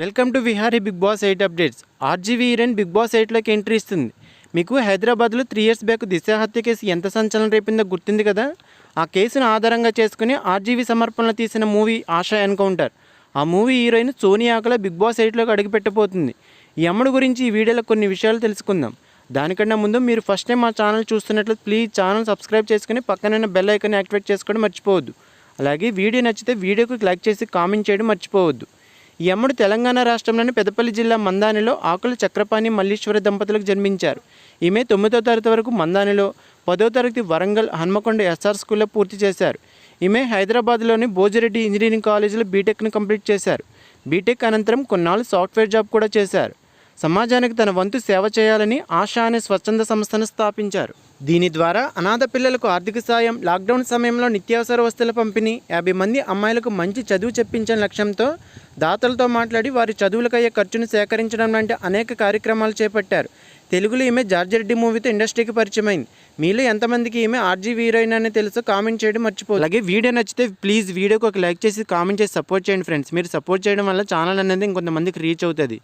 Welcome to Vihari Bigg Boss eight updates. RGV heroine Bigg Boss ఎయిట్లోకి entry ఇస్తుంది. మీకు హైదరాబాద్లో three years back దిశ హత్య case ఎంత సంచలనం రేపిందో గుర్తుంది కదా? ఆ కేసును ఆధారంగా చేసుకుని ఆర్జీవీ సమర్పణలో తీసిన మూవీ ఆశా ఎన్కౌంటర్. ఆ movie heroine Sonia Akula Bigg Boss ఎయిట్లోకి అడుగుపెట్టబోతుంది ఈ అమ్మడు గురించి ఈ వీడియోలో కొన్ని విషయాలు తెలుసుకుందాం. దానికన్నా ముందు మీరు ఫస్ట్ టైం మా ఛానల్ చూస్తున్నట్లు ప్లీజ్ ఛానల్ సబ్స్క్రైబ్ చేసుకుని పక్కన బెల్ ఐకాన్ యాక్టివేట్ చేసుకోవడం మర్చిపోవద్దు. అలాగే వీడియో నచ్చితే వీడియోకి లైక్ చేసి కామెంట్ చేయడం మర్చిపోవద్దు. ఈ అమ్మడు తెలంగాణ రాష్ట్రంలోని పెద్దపల్లి జిల్లా మందానిలో ఆకుల చక్రపాణి మల్లీశ్వర దంపతులకు జన్మించారు. ఈమె తొమ్మిదో తరగతి వరకు మందానిలో పదో తరగతి వరంగల్ హన్మకొండ ఎస్ఆర్ స్కూల్లో పూర్తి చేశారు. ఈమె హైదరాబాద్లోని భోజిరెడ్డి ఇంజనీరింగ్ కాలేజీలో బీటెక్ను కంప్లీట్ చేశారు. బీటెక్ అనంతరం కొన్నాళ్ళు సాఫ్ట్వేర్ జాబ్ కూడా చేశారు. సమాజానికి తన వంతు సేవ చేయాలని ఆశా అనే స్వచ్ఛంద సంస్థను స్థాపించారు. దీని ద్వారా అనాథ పిల్లలకు ఆర్థిక సాయం లాక్డౌన్ సమయంలో నిత్యావసర వస్తువుల పంపిణీ యాభై మంది అమ్మాయిలకు మంచి చదువు చెప్పించిన లక్ష్యంతో దాతలతో మాట్లాడి వారి చదువులకయ్యే ఖర్చును సేకరించడం లాంటి అనేక కార్యక్రమాలు చేపట్టారు. తెలుగులో ఈమె జార్జిరెడ్డి మూవీతో ఇండస్ట్రీకి పరిచయమైంది. మీలో ఎంతమందికి ఈమె ఆర్జీ హీరోయిన్ అని తెలుసు కామెంట్ చేయడం మర్చిపోదు అలాగే వీడియో నచ్చితే ప్లీజ్ వీడియోకి ఒక లైక్ చేసి కామెంట్ చేసి సపోర్ట్ చేయండి ఫ్రెండ్స్. మీరు సపోర్ట్ చేయడం వల్ల ఛానల్ అనేది ఇంకొంతమందికి రీచ్ అవుతుంది.